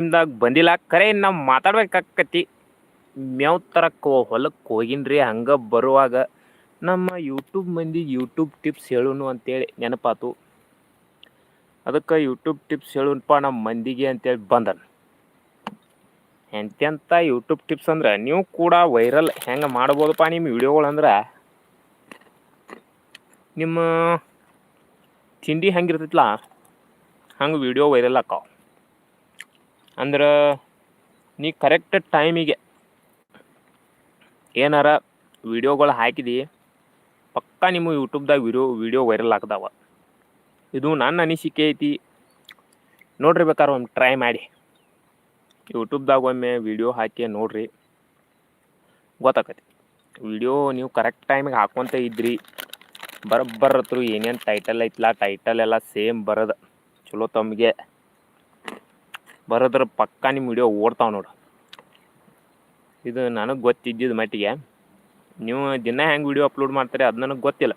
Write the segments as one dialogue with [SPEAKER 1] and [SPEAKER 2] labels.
[SPEAKER 1] ನಿಮ್ದಾಗ ಬಂದಿಲ್ಲ, ಕರೆ ನಾವು ಮಾತಾಡ್ಬೇಕಾಕತಿ ಮ್ಯಾವ್ ತರಕ್ಕೆ ಹೊಲಕ್ಕೆ ಹೋಗಿನ್ರಿ, ಹಂಗೆ ಬರುವಾಗ ನಮ್ಮ ಯೂಟ್ಯೂಬ್ ಮಂದಿಗೆ ಯೂಟ್ಯೂಬ್ ಟಿಪ್ಸ್ ಹೇಳುನು ಅಂತೇಳಿ ನೆನಪಾತು. ಅದಕ್ಕೆ ಯೂಟ್ಯೂಬ್ ಟಿಪ್ಸ್ ಹೇಳುನಪ್ಪ ನಮ್ಮ ಮಂದಿಗೆ ಅಂತೇಳಿ ಬಂದನು. ಎಂತೆಂಥ ಯೂಟ್ಯೂಬ್ ಟಿಪ್ಸ್ ಅಂದ್ರೆ, ನೀವು ಕೂಡ ವೈರಲ್ ಹೆಂಗೆ ಮಾಡ್ಬೋದಪ್ಪ ನಿಮ್ಮ ವಿಡಿಯೋಗಳಂದ್ರೆ ನಿಮ್ಮ ತಿಂಡಿ ಹೆಂಗಿರ್ತೈತಲ್ಲ ಹಂಗೆ ವಿಡಿಯೋ ವೈರಲ್ ಆಕಾವ ಅಂದ್ರೆ ನೀ ಕರೆಕ್ಟ್ ಟೈಮಿಗೆ ಏನಾರ ವಿಡಿಯೋಗಳು ಹಾಕಿದಿ, ಪಕ್ಕಾ ನಿಮ್ಮ ಯೂಟ್ಯೂಬ್ದಾಗ ವಿಡಿಯೋ ವಿಡಿಯೋ ವೈರಲ್ ಆಗ್ತಾವ ಇದು ನನ್ನ ಅನಿಸಿಕೆ ಐತಿ. ನೋಡ್ರಿ ಬೇಕಾದ್ರೆ ಒಮ್ಮೆ ಟ್ರೈ ಮಾಡಿ. ಯೂಟ್ಯೂಬ್ದಾಗ ಒಮ್ಮೆ ವಿಡಿಯೋ ಹಾಕಿ ನೋಡ್ರಿ. ಗೊತ್ತಾಕತಿ. ವಿಡಿಯೋ ನೀವು ಕರೆಕ್ಟ್ ಟೈಮಿಗೆ ಹಾಕ್ಕೊಂತ ಇದ್ರಿ. ಬರ ಬರತ್ರು ಏನೇನು ಟೈಟಲ್ ಐತಲ್ಲ ಟೈಟಲ್ ಎಲ್ಲ ಸೇಮ್ ಬರೋದು. ಚಲೋ ತಮಗೆ. ಬರೋದ್ರ ಪಕ್ಕ ನಿಮ್ಮ ವಿಡಿಯೋ ಓಡ್ತಾವೆ ನೋಡು. ಇದು ನನಗೆ ಗೊತ್ತಿದ್ದಿದ್ದು ಮಟ್ಟಿಗೆ ನೀವು ದಿನ ಹೆಂಗೆ ವಿಡಿಯೋ ಅಪ್ಲೋಡ್ ಮಾಡ್ತಾರೆ ಅದು ನನಗೆ ಗೊತ್ತಿಲ್ಲ.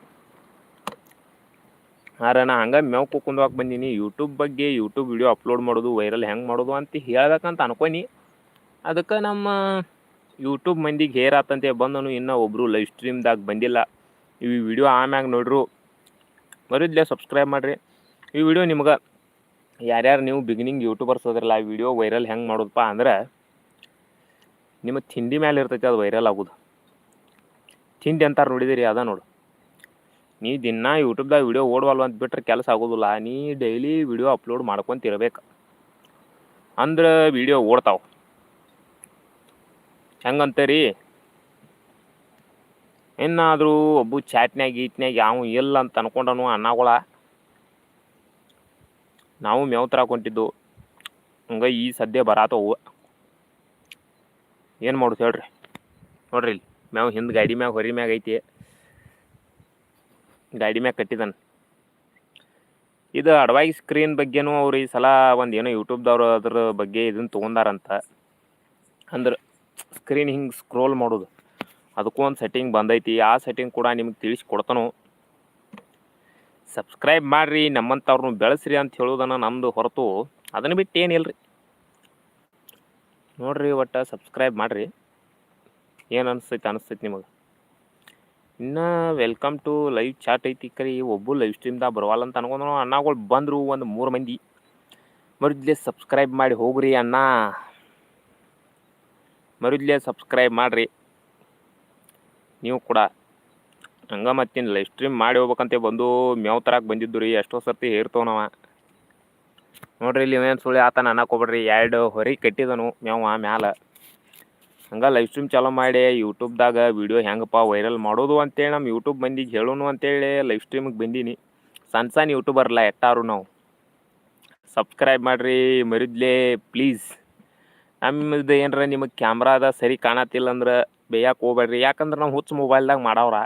[SPEAKER 1] ಆದ್ರೆ ನಾ ಹಂಗೆ ಮೇವು ಕುಕ್ಕೊಂಡೋಗಿ ಬಂದೀನಿ ಯೂಟ್ಯೂಬ್ ಬಗ್ಗೆ ಯೂಟ್ಯೂಬ್ ವಿಡಿಯೋ ಅಪ್ಲೋಡ್ ಮಾಡೋದು ವೈರಲ್ ಹೆಂಗೆ ಮಾಡೋದು ಅಂತ ಹೇಳ್ಬೇಕಂತ ಅನ್ಕೊನಿ ಅದಕ್ಕೆ ನಮ್ಮ ಯೂಟ್ಯೂಬ್ ಮಂದಿಗೆ ಹೇರಾತಂತೆ ಬಂದನು, ಇನ್ನೂ ಒಬ್ಬರು ಲೈವ್ ಸ್ಟ್ರೀಮ್ದಾಗ ಬಂದಿಲ್ಲ. ಈ ವಿಡಿಯೋ ಆಮ್ಯಾಗ ನೋಡ್ರು. ಬರಿದ್ಲೇ ಸಬ್ಸ್ಕ್ರೈಬ್ ಮಾಡಿರಿ. ಈ ವಿಡಿಯೋ ನಿಮ್ಗೆ ಯಾರ್ಯಾರು ನೀವು ಬಿಗಿನಿಂಗ್ ಯೂಟ್ಯೂಬರ್ಸ್ ಹೋದ್ರಲ್ಲ, ಆ ವಿಡಿಯೋ ವೈರಲ್ ಹೆಂಗೆ ಮಾಡೋದಪ್ಪ ಅಂದ್ರೆ ನಿಮ್ಮ ತಿಂಡಿ ಮೇಲೆ ಇರ್ತೈತೆ, ಅದು ವೈರಲ್ ಆಗೋದು. ತಿಂಡಿ ಅಂತಾರೆ ನೋಡಿದಿರಿ, ಅದ ನೋಡು. ನೀ ದಿನ ಯೂಟ್ಯೂಬ್ದಾಗ ವಿಡಿಯೋ ಓಡವಲ್ವ ಅಂತ ಬಿಟ್ರೆ ಕೆಲಸ ಆಗೋದಿಲ್ಲ, ನೀ ಡೈಲಿ ವಿಡಿಯೋ ಅಪ್ಲೋಡ್ ಮಾಡ್ಕೊತಿರ್ಬೇಕು ಅಂದ್ರೆ ವಿಡಿಯೋ ಓಡ್ತಾವ. ಹೆಂಗಂತೀರಿ? ಇನ್ನಾದರೂ ಒಬ್ಬ ಚಾಟ್ನ್ಯಾಗ ಗೀಟ್ನ್ಯಾಗ ಯಾವ ಇಲ್ಲ ಅಂತ ಅನ್ಕೊಂಡನು ಅನ್ನಗಳ ನಾವು ಮೇವತ್ರ ತರಕ್ಕೆ ಹಂಗ ಈ ಸದ್ಯ ಬರಾತವು. ಏನು ಮಾಡೋದು ಹೇಳ್ರಿ? ನೋಡ್ರಿ ಇಲ್ಲಿ, ಮ್ಯಾವ ಹಿಂದೆ ಗಾಡಿ ಮ್ಯಾಗ, ಹೊರಿ ಮ್ಯಾಗ ಐತಿ. ಗಾಡಿ ಮ್ಯಾಗ ಕಟ್ಟಿದಾನೆ. ಇದು ಅಡ್ವೈಸ್ ಸ್ಕ್ರೀನ್ ಬಗ್ಗೆನೂ ಅವ್ರು ಈ ಸಲ ಒಂದು ಏನೋ ಯೂಟ್ಯೂಬ್ದವ್ರು ಅದ್ರ ಬಗ್ಗೆ ಇದನ್ನು ತೊಗೊಂಡಾರಂತ. ಅಂದ್ರೆ ಸ್ಕ್ರೀನ್ ಹಿಂಗೆ ಸ್ಕ್ರೋಲ್ ಮಾಡೋದು. ಅದಕ್ಕೂ ಒಂದು ಸೆಟ್ಟಿಂಗ್ ಬಂದೈತಿ. ಆ ಸೆಟ್ಟಿಂಗ್ ಕೂಡ ನಿಮ್ಗೆ ತಿಳಿಸಿ ಕೊಡ್ತಾನು ಸಬ್ಸ್ಕ್ರೈಬ್ ಮಾಡಿರಿ ನಮ್ಮಂಥವ್ರನ್ನ ಬೆಳೆಸ್ರಿ ಅಂತ ಹೇಳೋದನ್ನು ನಮ್ಮದು ಹೊರತು ಅದನ್ನು ಬಿಟ್ಟು ಏನಿಲ್ಲ ರೀ ನೋಡ್ರಿ ಒಟ್ಟು ಸಬ್ಸ್ಕ್ರೈಬ್ ಮಾಡಿರಿ. ಏನು ಅನಿಸ್ತೈತೆ ಅನಿಸ್ತೈತೆ ನಿಮಗೆ. ಇನ್ನು ವೆಲ್ಕಮ್ ಟು ಲೈವ್ ಚಾಟ್ ಐತಿ ಕರಿ, ಒಬ್ಬ ಲೈವ್ ಸ್ಟ್ರೀಮ್ದಾಗ ಬರವಲ್ಲ ಅಂತ ಅನ್ಕೊಂಡು ಅಣ್ಣಗಳು ಬಂದರು ಒಂದು ಮೂರು ಮಂದಿ. ಮರುದ್ಲೆ ಸಬ್ಸ್ಕ್ರೈಬ್ ಮಾಡಿ ಹೋಗ್ರಿ ಅಣ್ಣ. ಮರುದ್ಲೆ ಸಬ್ಸ್ಕ್ರೈಬ್ ಮಾಡಿರಿ. ನೀವು ಕೂಡ. ಹಂಗೆ ಮತ್ತಿನ್ನು ಲೈವ್ ಸ್ಟ್ರೀಮ್ ಮಾಡಿ ಹೋಗ್ಬೇಕಂತ ಬಂದು ಮೇವ್ ತರಕ್ಕೆ ಬಂದಿದ್ದು ರೀ, ಎಷ್ಟೋ ಸರ್ತಿ ಹೇರ್ತವನವ ನೋಡ್ರಿ ಇಲ್ಲಿ ಇವೇನು ಸುಳ್ಳಿ ಆತ ನನ್ನ ಹೋಗ್ಬೇಡ್ರಿ, ಎರಡು ಹೊರಿ ಕಟ್ಟಿದನು ಮೇವ ಮ್ಯಾಲ. ಹಂಗೆ ಲೈವ್ ಸ್ಟ್ರೀಮ್ ಚಾಲೋ ಮಾಡಿ ಯೂಟ್ಯೂಬ್ದಾಗ ವಿಡಿಯೋ ಹೆಂಗಪ್ಪ ವೈರಲ್ ಮಾಡೋದು ಅಂತೇಳಿ ನಮ್ಮ ಯೂಟ್ಯೂಬ್ ಮಂದಿಗೆ ಹೇಳೋನು ಅಂತೇಳಿ ಲೈವ್ ಸ್ಟ್ರೀಮಿಗೆ ಬಂದೀನಿ. ಸಣ್ಣ ಸಣ್ಣ ಯೂಟ್ಯೂಬರ್ಲ ಎಟ್ಟಾರು ನಾವು. ಸಬ್ಸ್ಕ್ರೈಬ್ ಮಾಡಿರಿ ಮರಿದ್ಲೆ ಪ್ಲೀಸ್ ನಮ್ಮದು ಏನರ ನಿಮಗೆ ಕ್ಯಾಮ್ರಾದ ಸರಿ ಕಾಣತಿಲ್ಲ ಅಂದ್ರೆ ಬೇಯಕ್ಕೆ ಹೋಗ್ಬೇಡ್ರಿ, ಯಾಕಂದ್ರೆ ನಾವು ಹುಚ್ಚು ಮೊಬೈಲ್ದಾಗ ಮಾಡವ್ರ.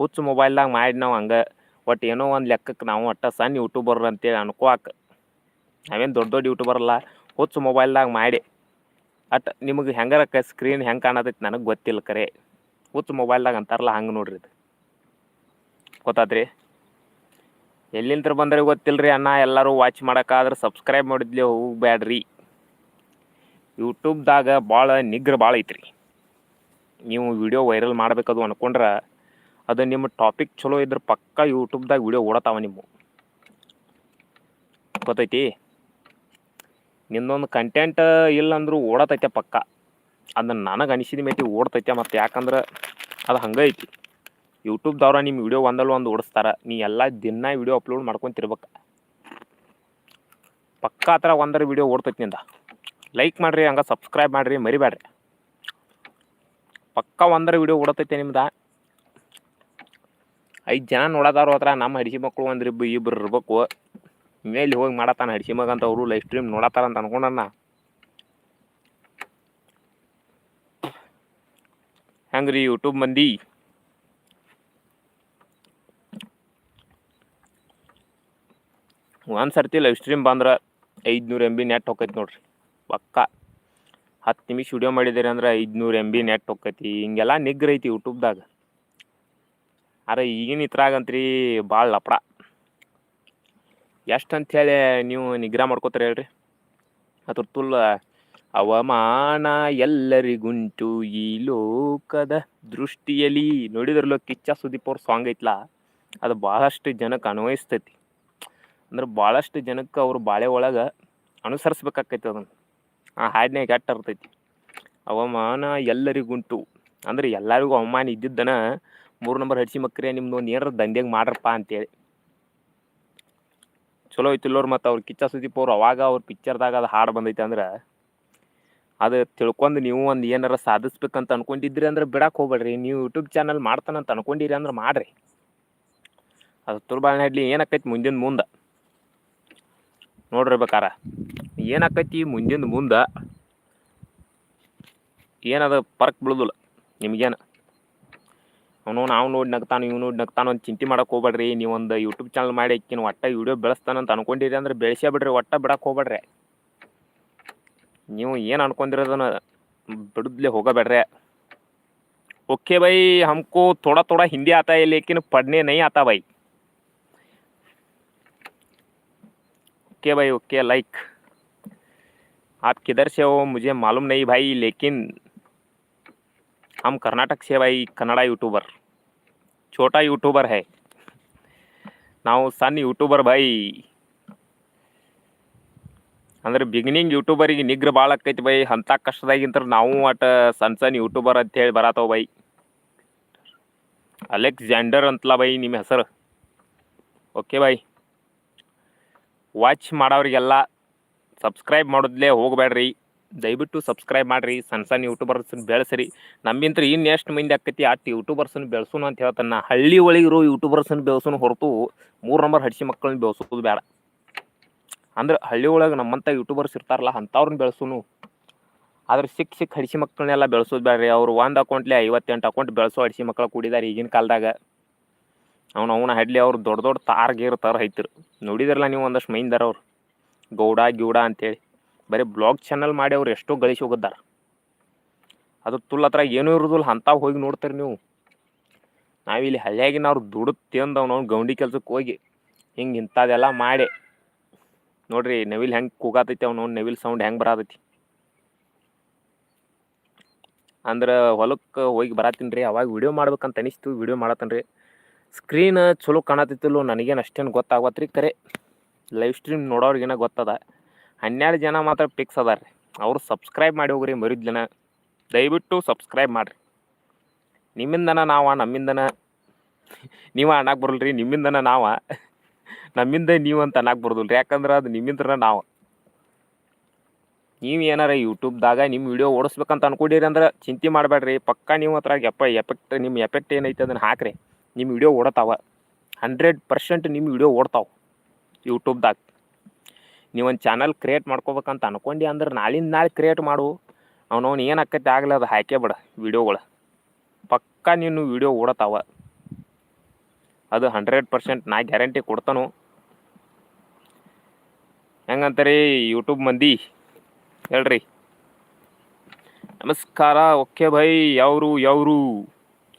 [SPEAKER 1] ಹುಚ್ಚ ಮೊಬೈಲ್ದಾಗ ಮಾಡಿ ನಾವು ಹಂಗೆ. ಒಟ್ಟು ಏನೋ ಒಂದು ಲೆಕ್ಕಕ್ಕೆ ನಾವು ಒಟ್ಟು ಸಣ್ಣ ಯೂಟ್ಯೂಬರ್ ಅಂತೇಳಿ ಅನ್ಕೋಕ್ ನಾವೇನು ದೊಡ್ಡ ದೊಡ್ಡ ಯೂಟ್ಯೂಬರ್ ಅಲ್ಲ, ಹುಚ್ಚ ಮೊಬೈಲ್ದಾಗ ಮಾಡಿ. ಅಟ್ ನಿಮಗೆ ಹೆಂಗಾರ ಸ್ಕ್ರೀನ್ ಹೆಂಗೆ ಕಾಣತೈತಿ ನನಗೆ ಗೊತ್ತಿಲ್ಲ ಕರೆ. ಹುಚ್ಚು ಮೊಬೈಲ್ದಾಗ ಅಂತಾರಲ್ಲ ಹಂಗೆ ನೋಡ್ರಿ ಇದು. ಗೊತ್ತಾತ್ರಿ? ಎಲ್ಲಿಂತ್ರ ಬಂದ್ರೆ ಗೊತ್ತಿಲ್ಲ ರೀ ಅಣ್ಣ, ಎಲ್ಲರೂ ವಾಚ್ ಮಾಡೋಕ್ಕಾದ್ರೆ ಸಬ್ಸ್ಕ್ರೈಬ್ ಮಾಡಿದ್ಲಿ ಹೋಗ್ಬೇಡ್ರಿ ಯೂಟ್ಯೂಬ್ದಾಗ ಭಾಳ ನಿಗ್ರ ಭಾಳ ಐತ್ರಿ. ನೀವು ವಿಡಿಯೋ ವೈರಲ್ ಮಾಡಬೇಕದು ಅನ್ಕೊಂಡ್ರೆ ಅದು ನಿಮ್ಮ ಟಾಪಿಕ್ ಚಲೋ ಇದ್ರೆ ಪಕ್ಕ ಯೂಟ್ಯೂಬ್ದಾಗ ವಿಡಿಯೋ ಓಡತಾವ ನಿಮ್ಮ ಗೊತ್ತೈತಿ? ನಿಂದೊಂದು ಕಂಟೆಂಟ್ ಇಲ್ಲ ಅಂದ್ರೂ ಓಡತೈತೆ ಪಕ್ಕ. ಅದನ್ನ ನನಗೆ ಅನಿಸಿದ ಮೇಟಿ ಓಡ್ತೈತೆ ಮತ್ತು ಯಾಕಂದ್ರೆ ಅದು ಹಂಗೆ ಐತಿ. ಯೂಟ್ಯೂಬ್ದವ್ರ ನಿಮ್ಮ ವಿಡಿಯೋ ಒಂದಲ್ಲ ಒಂದು ಓಡಿಸ್ತಾರ. ನೀ ಎಲ್ಲ ದಿನ ವಿಡಿಯೋ ಅಪ್ಲೋಡ್ ಮಾಡ್ಕೊಂತಿರ್ಬೇಕು ಪಕ್ಕ ಆ ಥರ ಒಂದರ ವಿಡಿಯೋ ಓಡ್ತೈತಿ ನಿಂದ. ಲೈಕ್ ಮಾಡಿರಿ, ಹಂಗೆ ಸಬ್ಸ್ಕ್ರೈಬ್ ಮಾಡಿರಿ ಮರಿಬೇಡ್ರಿ ಪಕ್ಕ ಒಂದರ ವಿಡಿಯೋ ಓಡತೈತೆ ನಿಮ್ದು. ಐದು ಜನ ನೋಡೋದಾರು ಹತ್ರ ನಮ್ಮ ಹಡಿಸಿ ಮಕ್ಕಳು ಅಂದ್ರೆ ಇಬ್ಬರು ಇಬ್ಬರು ಇರ್ಬೇಕು ಮೇಲೆ ಹೋಗಿ ಮಾಡತ್ತಾನ ಹಡಿಸಿ ಮಗ ಅಂತ ಅವರು ಲೈವ್ ಸ್ಟ್ರೀಮ್ ನೋಡತ್ತಾರ ಅಂತ ಅನ್ಕೊಂಡಣ್ಣ ಹೆಂಗ್ರಿ ಯೂಟ್ಯೂಬ್ ಮಂದಿ? ಒಂದು ಸರ್ತಿ ಲೈವ್ ಸ್ಟ್ರೀಮ್ ಬಂದ್ರೆ ಐದುನೂರು ಎಂ ಬಿ ನೆಟ್ ಹೋಕೈತಿ ನೋಡ್ರಿ. ಪಕ್ಕ ಹತ್ತು ನಿಮಿಷ ವಿಡಿಯೋ ಮಾಡಿದ್ದೀರಿ ಅಂದ್ರೆ ಐದುನೂರು ಎಂ ಬಿ ನೆಟ್ ಹೋಕೈತಿ. ಹಿಂಗೆಲ್ಲ ನಿಗ್ರೈತಿ ಯೂಟ್ಯೂಬ್ದಾಗ ಅರೆ ಈಗಿನ ಇತ್ರಾಗಂತ್ರಿ ಭಾಳ ಲಪಡ. ಎಷ್ಟು ಅಂಥೇಳಿ ನೀವು ನಿಗ್ರಹ ಮಾಡ್ಕೋತಾರೆ ಹೇಳ್ರಿ. ಅದ್ರ ತುಲ್ಲ ಅವಮಾನ ಎಲ್ಲರಿಗುಂಟು ಈ ಲೋಕದ ದೃಷ್ಟಿಯಲ್ಲಿ ನೋಡಿದ್ರಲ್ಲ ಕಿಚ್ಚ ಸುದೀಪ್ ಅವ್ರ ಸಾಂಗ್ ಐತ್ಲ. ಅದು ಭಾಳಷ್ಟು ಜನಕ್ಕೆ ಅನ್ವಯಿಸ್ತೈತಿ. ಅಂದ್ರೆ ಭಾಳಷ್ಟು ಜನಕ್ಕೆ ಅವ್ರ ಬಾಳೆ ಒಳಗೆ ಅನುಸರಿಸ್ಬೇಕಾಕೈತಿ ಅದನ್ನು. ಆ ಹಾಡಿನಾಗ ಕೆಟ್ಟ ಇರ್ತೈತಿ ಅವಮಾನ ಎಲ್ಲರಿಗುಂಟು. ಅಂದ್ರೆ ಎಲ್ಲರಿಗೂ ಅವಮಾನ ಇದ್ದಿದ್ದನ ಮೂರು ನಂಬರ್ ಹಡ್ಸಿ ಮಕ್ಕರೆ ನಿಮ್ದು ಒಂದು ಏನಾರ ದಂಧೆಗೆ ಮಾಡ್ರಪ್ಪ ಅಂತೇಳಿ. ಚಲೋ ಐತಿಲ್ಲೋರು ಮತ್ತು ಅವ್ರು ಕಿಚ್ಚ ಸುದೀಪ್ ಅವ್ರು ಅವಾಗ ಅವ್ರ ಪಿಕ್ಚರ್ದಾಗ ಅದು ಹಾಡು ಬಂದೈತೆ ಅಂದ್ರೆ, ಅದು ತಿಳ್ಕೊಂಡು ನೀವು ಒಂದು ಏನಾರ ಸಾಧಿಸ್ಬೇಕಂತ ಅನ್ಕೊಂಡಿದ್ರಿ ಅಂದ್ರೆ ಬಿಡಕ್ಕೆ ಹೋಗ್ಬೇಡ್ರಿ. ನೀವು ಯೂಟ್ಯೂಬ್ ಚಾನಲ್ ಮಾಡ್ತಾನಂತ ಅನ್ಕೊಂಡಿರಿ ಅಂದ್ರೆ ಮಾಡ್ರಿ. ಅದು ತುರ್ಬಾಳೆ ಹಡ್ಲಿ ಏನಾಕೈತಿ ಮುಂದಿನ ಮುಂದೆ? ನೋಡ್ರಿ ಬೇಕಾರ, ಏನಾಕೈತಿ ಮುಂದಿನ ಮುಂದೆ? ಏನದ ಪರ್ಕ್ ಬಿಳೋದಿಲ್ಲ, ನಿಮ್ಗೇನು? ಅವನು ನಾವು ನೋಡಿ ನಗ್ತಾನು ಇವ್ ನೋಡಿ ನಗ್ತಾನು ಅಂತ ಚಿಂತೆ ಮಾಡಕ್ಕೆ ಹೋಗ್ಬೇಡ್ರಿ ನೀವು ಒಂದು ಯೂಟ್ಯೂಬ್ ಚಾನಲ್ ಮಾಡಿ ಆಕಿನ ಒಟ್ಟ ವಿಡಿಯೋ ಬೆಳೆಸ್ತಾನಂತ ಅನ್ಕೊಂಡಿರಿ ಅಂದ್ರೆ ಬೆಳೆಸೇ ಬಿಡ್ರಿ ಒಟ್ಟ ಬಿಡಕ್ಕೆ ಹೋಗ್ಬೇಡ್ರಿ ನೀವು ಏನು ಅನ್ಕೊಂಡಿರೋದನ್ನ ಬಿಡುದ್ಲೆ ಹೋಗಬೇಡ್ರಿ ओके भाई हमको थोड़ा थोड़ा हिंदी आता है लेकिन पढ़ने नहीं आता भाई ओके भाई ओके लाइक आप किधर से हो मुझे मालूम नहीं भाई लेकिन हम कर्नाटक से भाई कन्नड़ा यूट्यूबर छोटा यूट्यूबर है ನಾವು ಸಣ್ಣ ಯೂಟ್ಯೂಬರ್ ಭಾಯ್ ಅಂದ್ರೆ ಬಿಗಿನಿಂಗ್ ಯೂಟ್ಯೂಬರಿಗೆ ನಿಗ್ರ ಭಾಳ ಆಕೈತಿ ಬೈ ಅಂಥ ಕಷ್ಟದಾಗಿಂತ ನಾವು ಅಟ ಸಣ್ಣ ಸಣ್ಣ ಯೂಟ್ಯೂಬರ್ ಅಂತ ಹೇಳಿ ಬರತ್ತವ ಬೈ ಅಲೆಕ್ಸಾಂಡರ್ ಅಂತಲ ಬೈ ನಿಮ್ಮ ಹೆಸರು ಓಕೆ ಬೈ ವಾಚ್ ಮಾಡೋರಿಗೆಲ್ಲ ಸಬ್ಸ್ಕ್ರೈಬ್ ಮಾಡೋದ್ಲೇ ಹೋಗಬೇಡ್ರಿ ದಯವಿಟ್ಟು ಸಬ್ಸ್ಕ್ರೈಬ್ ಮಾಡಿರಿ. ಸಣ್ಣ ಸಣ್ಣ ಯೂಟ್ಯೂಬರ್ಸನ್ನು ಬೆಳೆಸ್ರಿ. ಇನ್ನು ಎಷ್ಟು ಮಂದಿ ಆಕೈತಿ ಅಷ್ಟು ಯೂಟ್ಯೂಬರ್ಸನ್ನು ಬೆಳೆಸೋಣ ಅಂತ ಹೇಳ್ತಾನೆ. ಹಳ್ಳಿ ಒಳಗಿರೋ ಯೂಟ್ಯೂಬರ್ಸನ್ನು ಬೆಳೆಸೋಣ ಹೊರತು ಮೂರು ನಂಬರ್ ಹಡ್ಸಿ ಮಕ್ಕಳನ್ನ ಬೆಳೆಸೋದು ಬೇಡ. ಅಂದ್ರೆ ಹಳ್ಳಿ ಒಳಗೆ ನಮ್ಮಂಥ ಯೂಟ್ಯೂಬರ್ಸ್ ಇರ್ತಾರಲ್ಲ, ಅಂಥವ್ರನ್ನ ಬೆಳೆಸೋನು. ಆದ್ರೆ ಸಿಕ್ಕ ಸಿಕ್ಕ ಹಡಿಸಿ ಮಕ್ಕಳನ್ನೆಲ್ಲ ಬೆಳೆಸೋದು ಬೇಡ್ರಿ. ಅವರು ಒಂದು ಅಕೌಂಟ್ಲೆ ಐವತ್ತೆಂಟು ಅಕೌಂಟ್ ಬೆಳೆಸೋ ಹಡಿಸಿ ಮಕ್ಕಳು ಕೂಡಿದ್ದಾರೆ ಈಗಿನ ಕಾಲದಾಗ. ಅವ್ನು ಅವನ ಹಡ್ಲಿ ಅವ್ರು ದೊಡ್ಡ ದೊಡ್ಡ ತಾರ್ ಗೇರ್ ತರ ಐತಿರು ನೋಡಿದ್ರಲ್ಲ ನೀವು ಒಂದಷ್ಟು ಮೈಂದರ ಅವ್ರು. ಗೌಡ ಗಿೌಡ ಅಂತೇಳಿ. ಬರೀ ಬ್ಲಾಗ್ ಚಾನಲ್ ಮಾಡಿ ಅವ್ರು ಎಷ್ಟೋ ಗಳಿಸಿ ಹೋಗಿದ್ದಾರೆ. ಅದು ತುಲ್ ಹತ್ರ ಏನೂ ಇರೋದಿಲ್ಲ ಅಂತಾವ್ ಹೋಗಿ ನೋಡ್ತೀರಿ ನೀವು. ನಾವಿಲ್ಲಿ ಹಳ್ಳಿಯಾಗಿನ ಅವ್ರು ದುಡ್ದು ತಿಂದು ಅವ್ನು ಗೌಂಡಿ ಕೆಲ್ಸಕ್ಕೆ ಹೋಗಿ. ಹಿಂಗೆ ಇಂಥದ್ದೆಲ್ಲ ಮಾಡಿ. ನೋಡ್ರಿ, ನವಿಲ್ ಹೆಂಗೆ ಕೂಗಾತೈತಿ ಅವ್ನು ನವಿಲ್ ಸೌಂಡ್ ಹೆಂಗೆ ಬರತೈತಿ. ಅಂದ್ರೆ ಹೊಲಕ್ಕೆ ಹೋಗಿ ಬರತ್ತೀನಿ ರೀ ಅವಾಗ ವೀಡಿಯೋ ಮಾಡ್ಬೇಕಂತ ಅನಿಸ್ತು ವಿಡಿಯೋ ಮಾಡತ್ತೀನಿ ರೀ ಸ್ಕ್ರೀನ್ ಚಲೋ ಕಾಣತಿತ್ತಲ್ಲೋ ನನಗೇನು ಅಷ್ಟೇನು ಗೊತ್ತಾಗತ್ತೆ ರೀ ಕರೆ. ಲೈವ್ ಸ್ಟ್ರೀಮ್ ನೋಡೋರಿಗೇನೋ ಗೊತ್ತದ. ಹನ್ನೆರಡು ಜನ ಮಾತ್ರ ಫಿಕ್ಸ್ ಅದಾರ ರೀ ಅವ್ರು ಸಬ್ಸ್ಕ್ರೈಬ್ ಮಾಡಿ ಹೋಗ್ರಿ ಮರಿದ ಜನ ದಯವಿಟ್ಟು ಸಬ್ಸ್ಕ್ರೈಬ್ ಮಾಡಿರಿ. ನಿಮ್ಮಿಂದನ ನಾವ, ನಮ್ಮಿಂದನ ನೀವು ಅನ್ನಕ್ಕೆ ಬರಲ್ರಿ ರೀ ನಿಮ್ಮಿಂದನ ನಾವ, ನಮ್ಮಿಂದ ನೀವು ಅಂತ ಅನ್ನಕ್ಕೆ ಬರೋದಿಲ್ಲ ರೀ ಯಾಕಂದ್ರೆ ಅದು ನಿಮ್ಮಿಂದನ ನಾವು. ನೀವು ಏನಾರ ಯೂಟ್ಯೂಬ್ದಾಗ ನಿಮ್ಮ ವಿಡಿಯೋ ಓಡಿಸ್ಬೇಕಂತ ಅನ್ಕೊಂಡಿರಿ ಅಂದ್ರೆ ಚಿಂತೆ ಮಾಡಬೇಡ್ರಿ ಪಕ್ಕ ನೀವು ಹತ್ರ ಎಪ್ಪ ಎಫೆಕ್ಟ್ ನಿಮ್ಮ ಎಫೆಕ್ಟ್ ಏನೈತೆ ಅದನ್ನು ಹಾಕ್ರಿ. ನಿಮ್ಮ ವಿಡಿಯೋ ಓಡತಾವ. ಹಂಡ್ರೆಡ್ ಪರ್ಸೆಂಟ್ ನಿಮ್ಮ ವಿಡಿಯೋ ಓಡ್ತಾವೆ. ಯೂಟ್ಯೂಬ್ದಾಗ ನೀವೊಂದು ಚಾನಲ್ ಕ್ರಿಯೇಟ್ ಮಾಡ್ಕೋಬೇಕಂತ ಅನ್ಕೊಂಡಿ ಅಂದ್ರೆ ನಾಳಿನ ನಾಳೆ ಕ್ರಿಯೇಟ್ ಮಾಡು. ಅವನವ್ನು ಏನು ಆಕೈತೆ ಆಗಲಿ ಅದು ಹಾಕೇ ಬಿಡ ವಿಡಿಯೋಗಳು ಪಕ್ಕ ನೀನು ವೀಡಿಯೋ ಓಡತಾವ. ಅದು ಹಂಡ್ರೆಡ್ ಪರ್ಸೆಂಟ್ ನಾ ಗ್ಯಾರಂಟಿ ಕೊಡ್ತಾನು. ಹೆಂಗಂತಾರೆ ಯೂಟ್ಯೂಬ್ ಮಂದಿ? ಹೇಳ್ರಿ. ನಮಸ್ಕಾರ, ಓಕೆ ಬೈ ಯಾವ್ರು ಯಾವ್ರು?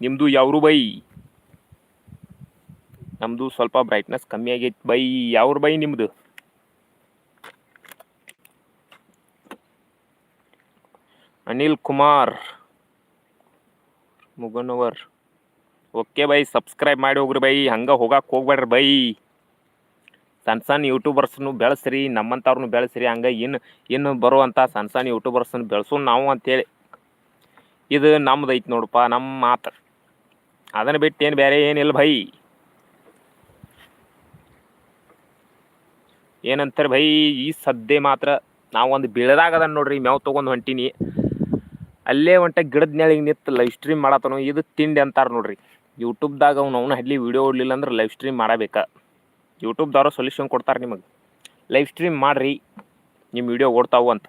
[SPEAKER 1] ನಿಮ್ಮದು ಯಾವ್ರು ಬೈ ನಮ್ಮದು ಸ್ವಲ್ಪ ಬ್ರೈಟ್ನೆಸ್ ಕಮ್ಮಿ ಆಗೈತೆ ಬೈ ಯಾವ್ರು ಬೈ ನಿಮ್ಮದು Anil Kumar. Muganavar. Okay bye, subscribe ಮಾಡಿ ಹೋಗ್ರಿ ಬೈ, ಹಂಗೆ ಹೋಗಕ್ಕೆ ಹೋಗ್ಬೇಡ್ರಿ ಬೈ. ಸಣ್ಣ ಸಣ್ಣ ಯೂಟ್ಯೂಬರ್ಸ್ನು ಬೆಳೆಸ್ರಿ ನಮ್ಮಂಥವ್ರನ್ನು ಬೆಳೆಸ್ರಿ, ಹಂಗೆ ಇನ್ನು ಇನ್ನು ಬರುವಂಥ ಸಣ್ಣ ಸಣ್ಣ ಯೂಟ್ಯೂಬರ್ಸನ್ನು ಬೆಳೆಸೋಣ ನಾವು ಅಂತೇಳಿ. ಇದು ನಮ್ದು ಐತಿ ನೋಡಪ್ಪ ನಮ್ಮ ಮಾತು. ಅದನ್ನು ಬಿಟ್ಟು ಏನು ಬೇರೆ ಏನಿಲ್ಲ ಭೈ ಏನಂತಾರೆ ಭೈ ಈ ಸದ್ಯ ಮಾತ್ರ ನಾವು ಒಂದು ಅದನ್ನ ನೋಡ್ರಿ, ಮ್ಯಾವ್ ತೊಗೊಂಡು ಹೊಂಟೀನಿ. ಅಲ್ಲೇ ಒಂಟೆ ಗಿಡದ ನೆಳಿಗೆ ನಿಂತು ಲೈವ್ ಸ್ಟ್ರೀಮ್ ಮಾಡತ್ತನು, ಇದು ತಿಂಡಿ ಅಂತಾರೆ ನೋಡ್ರಿ. ಯೂಟ್ಯೂಬ್ದಾಗ ಅವ್ನು ಅವ್ನು ಹಡ್ಲಿ ವಿಡಿಯೋ ಓಡಲಿಲ್ಲ ಅಂದ್ರೆ ಲೈವ್ ಸ್ಟ್ರೀಮ್ ಮಾಡಬೇಕಾ. ಯೂಟ್ಯೂಬ್ದವ್ರು ಸೊಲ್ಯೂಷನ್ ಕೊಡ್ತಾರೆ ನಿಮಗೆ. ಲೈವ್ ಸ್ಟ್ರೀಮ್ ಮಾಡಿರಿ ನಿಮ್ಮ ವಿಡಿಯೋ ಓಡ್ತಾವು ಅಂತ.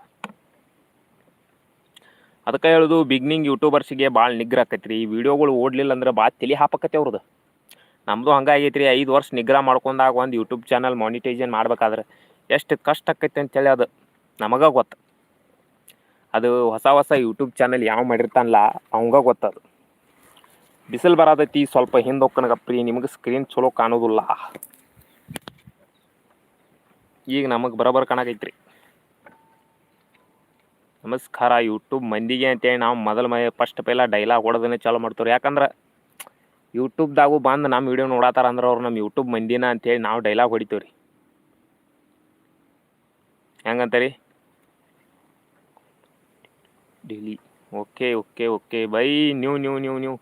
[SPEAKER 1] ಅದಕ್ಕೆ ಹೇಳೋದು ಬಿಗ್ನಿಂಗ್ ಯೂಟ್ಯೂಬರ್ಸಿಗೆ ಭಾಳ ನಿಗ್ರ ಆಕೈತಿ ರೀ ವಿಡಿಯೋಗಳು ಓಡಲಿಲ್ಲ ಅಂದ್ರೆ ಭಾಳ ತಲೆ ಹಾಪಕತ್ತೆ ಅವ್ರದ್ದು ನಮ್ಮದು ಹಂಗೆ ಆಗೈತಿ ರೀ ಐದು ವರ್ಷ ನಿಗ್ರ ಮಾಡ್ಕೊಂಡಾಗ ಒಂದು ಯೂಟ್ಯೂಬ್ ಚಾನಲ್ ಮಾನಿಟೈಸೇಷನ್ ಮಾಡ್ಬೇಕಾದ್ರೆ ಎಷ್ಟು ಕಷ್ಟ ಆಕೈತಿ ಅಂತೇಳಿ ಅದು. ನಮಗೆ ಗೊತ್ತು. ಅದು ಹೊಸ ಹೊಸ ಯೂಟ್ಯೂಬ್ ಚಾನಲ್ ಯಾವ ಮಾಡಿರ್ತಾನಲ್ಲ, ಅವಂಗ ಗೊತ್ತದು. ಬಿಸಿಲು ಬರತೈತಿ, ಸ್ವಲ್ಪ ಹಿಂದೆ ಹೋಗ್ಕನಗಪ್ರಿ ನಿಮಗೆ ಸ್ಕ್ರೀನ್ ಚಲೋ ಕಾಣೋದಿಲ್ಲ. ಈಗ ನಮಗೆ ಬರೋಬ್ಬರ ಕಾಣಕೈತ್ರಿ. ನಮಸ್ಕಾರ ಯೂಟ್ಯೂಬ್ ಮಂದಿಗೆ ಅಂತೇಳಿ ನಾವು ಮೊದಲು ಮೈ ಫಸ್ಟ್ ಪೈಲ ಡೈಲಾಗ್ ಹೊಡೋದನ್ನೇ ಚಾಲು ಮಾಡ್ತೀವಿ ಯಾಕಂದ್ರೆ ಯೂಟ್ಯೂಬ್ದಾಗೂ ಬಂದು ನಮ್ಮ ವಿಡಿಯೋ ನೋಡತ್ತಾರ ಅಂದ್ರೆ ಅವ್ರು ನಮ್ಮ ಯೂಟ್ಯೂಬ್ ಮಂದಿನ ಅಂತೇಳಿ ನಾವು ಡೈಲಾಗ್ ಹೊಡಿತೀವಿ ರೀ ಹೆಂಗಂತೀರಿ daily okay okay okay bye, ನೀವು ನೀವು ನೀವು ನೀವು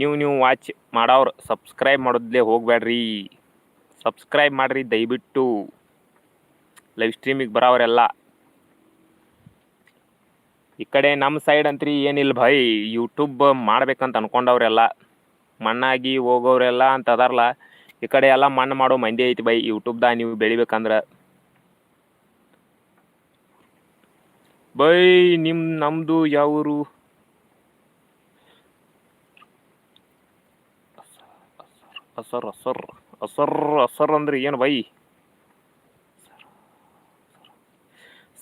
[SPEAKER 1] ನೀವು ನೀವು ವಾಚ್ ಮಾಡೋರು ಸಬ್ಸ್ಕ್ರೈಬ್ ಮಾಡೋದ್ಲೇ ಹೋಗಬೇಡ್ರಿ ಸಬ್ಸ್ಕ್ರೈಬ್ ಮಾಡಿರಿ, ದಯವಿಟ್ಟು. ಲೈವ್ ಸ್ಟ್ರೀಮಿಗೆ ಬರೋರೆಲ್ಲ ಈ ಕಡೆ ನಮ್ಮ ಸೈಡ್ ಅಂತ್ರಿ ಏನಿಲ್ಲ ಭೈ ಯೂಟ್ಯೂಬ್ ಮಾಡ್ಬೇಕಂತ ಅನ್ಕೊಂಡವ್ರೆಲ್ಲ. ಮಣ್ಣಾಗಿ ಹೋಗೋರೆಲ್ಲ ಅಂತ ಅದಾರಲ್ಲ ಈ ಕಡೆ ಎಲ್ಲ ಮಣ್ಣು ಮಾಡೋ ಮಂದಿ ಐತಿ ಬೈ ಯೂಟ್ಯೂಬ್ದಾಗ ನೀವು ಬೆಳಿಬೇಕಂದ್ರೆ. ಬೈ ನಿಮ್ಮ ನಮ್ದು ಯಾವೂರು? ಅಸರ್ ಅಸರ್ ಅಸರ್ ಅಸರ್ ಅಂದ್ರೆ ಏನು ಬೈ?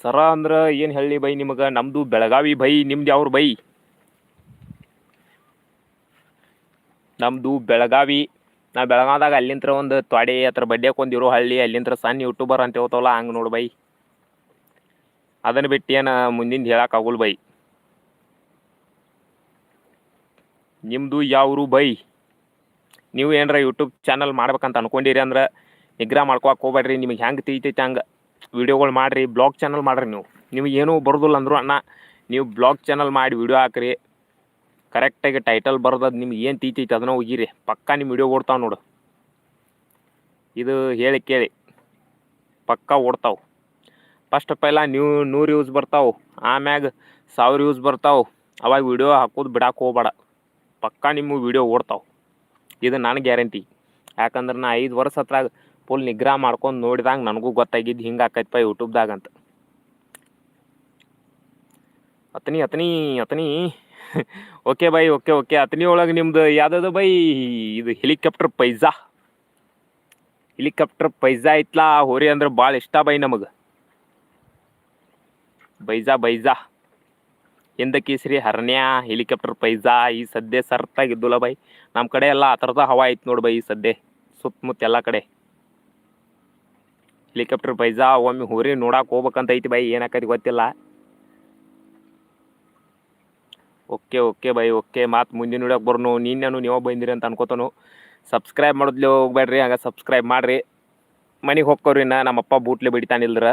[SPEAKER 1] ಸರ ಅಂದ್ರೆ ಏನು ಹೇಳಿ ಬೈ ನಿಮಗೆ? ನಮ್ಮದು ಬೆಳಗಾವಿ ಬೈ, ನಿಮ್ದು ಯಾವ್ರು ಬೈ? ನಮ್ಮದು ಬೆಳಗಾವಿ. ನಾ ಬೆಳಗಾವ್ದಾಗ ಅಲ್ಲಿಂತ್ರ ಒಂದು ತ್ವಾಡೆ ಹತ್ರ ಬಡ್ಡ್ಯಾಕ ಒಂದು ಇರೋ ಹಳ್ಳಿ, ಅಲ್ಲಿಂತ್ರ ಸಣ್ಣ ಯೂಟ್ಯೂಬರ್ ಅಂತ ಹೇಳ್ತಾವಲ್ಲ, ಹಂಗೆ ನೋಡು ಬೈ. ಅದನ್ನು ಬಿಟ್ಟು ಏನು ಮುಂದಿನ ಆಗೋಲ್ ಬೈ. ನಿಮ್ಮದು ಯಾವರು ಬೈ? ನೀವು ಏನರ ಯೂಟ್ಯೂಬ್ ಚಾನಲ್ ಮಾಡ್ಬೇಕಂತ ಅನ್ಕೊಂಡಿರಿ ಅಂದ್ರೆ ನಿಗ್ರಹ ಮಾಡ್ಕೊಳಕ್ಕೆ ಹೋಗ್ಬೇಡ್ರಿ, ನಿಮಗೆ ಹೆಂಗೆ ತಿಳಿತೈತೆ ಹಂಗೆ ವಿಡಿಯೋಗಳು ಮಾಡಿರಿ ಬ್ಲಾಗ್ ಚಾನಲ್ ಮಾಡಿರಿ ನೀವು. ನಿಮಗೆ ಏನೂ ಬರೋದಿಲ್ಲ ಅಂದರು ಅಣ್ಣ, ನೀವು ಬ್ಲಾಗ್ ಚಾನಲ್ ಮಾಡಿ ವೀಡಿಯೋ ಹಾಕ್ರಿ. ಕರೆಕ್ಟಾಗಿ ಟೈಟಲ್ ಬರ್ದದ್ದು ನಿಮ್ಗೆ ಏನು ತೀತೈತೆ ಅದನ್ನ ಹೋಗಿರಿ ಪಕ್ಕಾ ನಿಮ್ಮ ವಿಡಿಯೋ ಓಡ್ತಾವೆ ನೋಡು. ಇದು ಹೇಳಿ ಕೇಳಿ. ಪಕ್ಕಾ ಓಡ್ತಾವೆ. ಫಸ್ಟ್ ಪೈಲ ನೀವು ನೂರು ಯೂಸ್ ಬರ್ತಾವೆ. ಆಮ್ಯಾಗ ಸಾವಿರ ಯೂಸ್ ಬರ್ತಾವೆ. ಅವಾಗ ವಿಡಿಯೋ ಹಾಕೋದು ಬಿಡಕ್ಕೆ ಹೋಗ್ಬೇಡ. ಪಕ್ಕಾ ನಿಮ್ಮ ವಿಡಿಯೋ ಓಡ್ತಾವೆ. ಇದು ನನ್ನ ಗ್ಯಾರಂಟಿ ಯಾಕಂದ್ರೆ ನಾ ಐದು ವರ್ಷ ಹತ್ರ ಫುಲ್ ನಿಗ್ರಹ ಮಾಡ್ಕೊಂಡು ನೋಡಿದಾಗ ನನಗೂ ಗೊತ್ತಾಗಿದ್ದು ಹಿಂಗೆ ಆಕೈತಪ್ಪ ಯೂಟ್ಯೂಬ್ದಾಗ ಅಂತ. ಅತನಿ ಅತನಿ Athani. Okay by okay okay. ಅತನಿ ಒಳಗೆ ನಿಮ್ದು ಯಾವ್ದು ಬೈ ಇದು ಹೆಲಿಕಾಪ್ಟರ್ ಪೈಜಾ ಹೆಲಿಕಾಪ್ಟರ್ ಪೈಜಾ ಐತ್ಲಾ? ಹೋರಿ ಅಂದ್ರೆ ಭಾಳ ಇಷ್ಟ ಬೈ ನಮಗೆ. ಬೈಜಾ ಬೈಜಾ. ಎಂದ ಕೇಸರಿ ಹರ್ನ್ಯ ಹೆಲಿಕಾಪ್ಟರ್ ಪೈಜಾ, ಈ ಸದ್ಯ ಸರ್ತಾಗಿದ್ದುಲ್ಲ ಬೈ ನಮ್ಮ ಕಡೆ ಎಲ್ಲ ಆ ಥರದ ಹವಾ ಐತೆ ನೋಡಿ ಬೈ ಈ ಸದ್ಯ ಸುತ್ತಮುತ್ತ ಎಲ್ಲ ಕಡೆ. ಹೆಲಿಕಾಪ್ಟರ್ ಪೈಜಾ, ಒಮ್ಮೆ ಹೋರಿ ನೋಡಕ್ಕೆ ಹೋಗ್ಬೇಕಂತ ಐತಿ ಬೈ ಏನಾಕೈತಿ ಗೊತ್ತಿಲ್ಲ. Okay okay bye okay. ಮತ್ತು ಮುಂದಿನ ನೋಡಕ್ಕೆ ಬರ್ನು ನೀನು ನೀವು ಬಂದಿರಿ ಅಂತ ಅನ್ಕೋತಾನು. ಸಬ್ಸ್ಕ್ರೈಬ್ ಮಾಡೋದ್ಲೆ ಹೋಗ್ಬೇಡ್ರಿ ಹಂಗೆ ಸಬ್ಸ್ಕ್ರೈಬ್ ಮಾಡಿರಿ. ಮನೆಗೆ ಹೋಗ್ಕೋರಿ ನಾ ನಮ್ಮಪ್ಪ ಬೂಟ್ಲೆ ಬಡಿತಾನಿಲ್ದ್ರ.